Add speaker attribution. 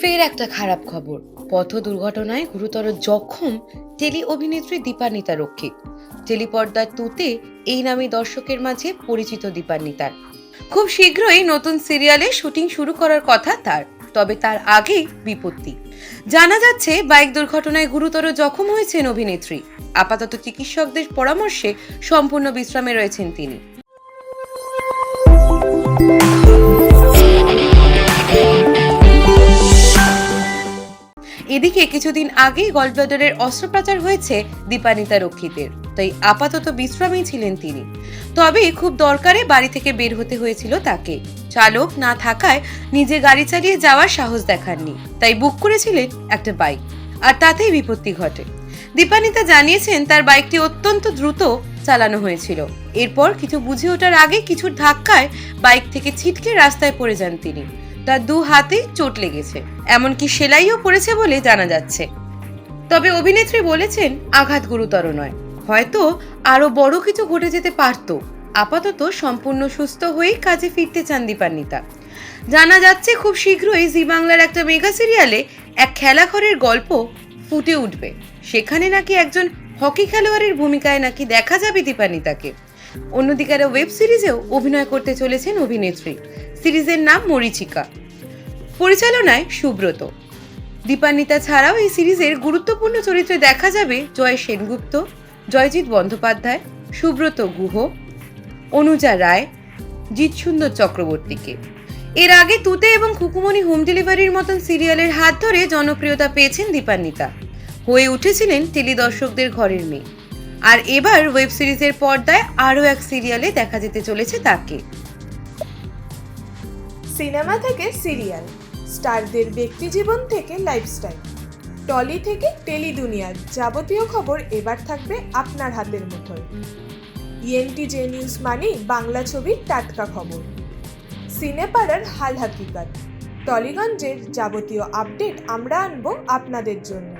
Speaker 1: ফের একটা খারাপ খবর। পথ দুর্ঘটনায় গুরুতর জখম টেলি অভিনেত্রী দীপান্বিতা রক্ষিত টেলিপর্দার তুতে এই নামে দর্শকের মাঝে পরিচিত দীপান্বিতার। খুব শীঘ্রই নতুন সিরিয়ালে শুটিং শুরু করার কথা তার, তবে তার আগে বিপত্তি। জানা যাচ্ছে, বাইক দুর্ঘটনায় গুরুতর জখম হয়েছেন অভিনেত্রী। আপাতত চিকিৎসকদের পরামর্শে সম্পূর্ণ বিশ্রামে রয়েছেন তিনি। এদিকে কিছুদিন আগেই গলব্লাডারের অস্ত্রোপচার হয়েছে দীপানিতা রক্ষিতের, তাই আপাতত বিশ্রামেই ছিলেন তিনি। তবে খুব দরকারে বাড়ি থেকে বের হতে হয়েছিল তাকে। চালক না থাকায় নিজে গাড়ি চালিয়ে যাওয়ার সাহস দেখাননি, তাই বুক করেছিলেন একটা বাইক, আর তাতেই বিপত্তি ঘটে। দীপানিতা জানিয়েছেন তার বাইকটি অত্যন্ত দ্রুত চালানো হয়েছিল। এরপর কিছু বুঝে ওঠার আগে কিছু ধাক্কায় বাইক থেকে ছিটকে রাস্তায় পড়ে যান তিনি। তার দু হাতে চোট লেগেছে, এমনকি সেলাইও পড়েছে বলে জানা যাচ্ছে। তবে অভিনেত্রী বলেছেন, আঘাত গুরুতর নয়। হয়তো আরও বড় কিছু ঘটে যেতে পারত। আপাতত সম্পূর্ণ সুস্থ হয়েই কাজে ফিরতে চান দীপান্বিতা। জানা যাচ্ছে, খুব শীঘ্রই জি বাংলার একটা মেগা সিরিয়ালে এক খেলাঘরের গল্প ফুটে উঠবে। সেখানে নাকি একজন হকি খেলোয়াড়ের ভূমিকায় নাকি দেখা যাবে দীপান্বিতাকে। অন্যদিকে আরও ওয়েব সিরিজেও অভিনয় করতে চলেছেন অভিনেত্রী। সিরিজের নাম মরিচিকা। পরিচালনায় সুব্রত। দীপান্বিতা ছাড়াও এই সিরিজের গুরুত্বপূর্ণ চরিত্রে দেখা যাবে জয় সেনগুপ্ত, জয়জিৎ বন্দ্যোপাধ্যায়, সুব্রত গুহ, অনুজা রায়, জিৎসুন্দর চক্রবর্তীকে। এর আগে তুতে এবং খুকুমনি হোম ডেলিভারির মতন সিরিয়ালের হাত ধরে জনপ্রিয়তা পেয়েছেন দীপান্বিতা। হয়ে উঠেছিলেন টেলি দর্শকদের ঘরের মেয়ে। আর এবার ওয়েব সিরিজের পর্দায় আরও এক সিরিয়ালে দেখা যেতে চলেছে তাকে।
Speaker 2: সিনেমা থেকে সিরিয়াল, স্টারদের ব্যক্তিজীবন থেকে লাইফস্টাইল টলি থেকে টেলি দুনিয়ার যাবতীয় খবর এবার থাকবে আপনার হাতের মুঠোয়। ইএনটি জে নিউজ মানে বাংলা ছবির টাটকা খবর। সিনেপাড়ার হাল হাকিকাত টলিগঞ্জের যাবতীয় আপডেট আমরা আনব আপনাদের জন্য।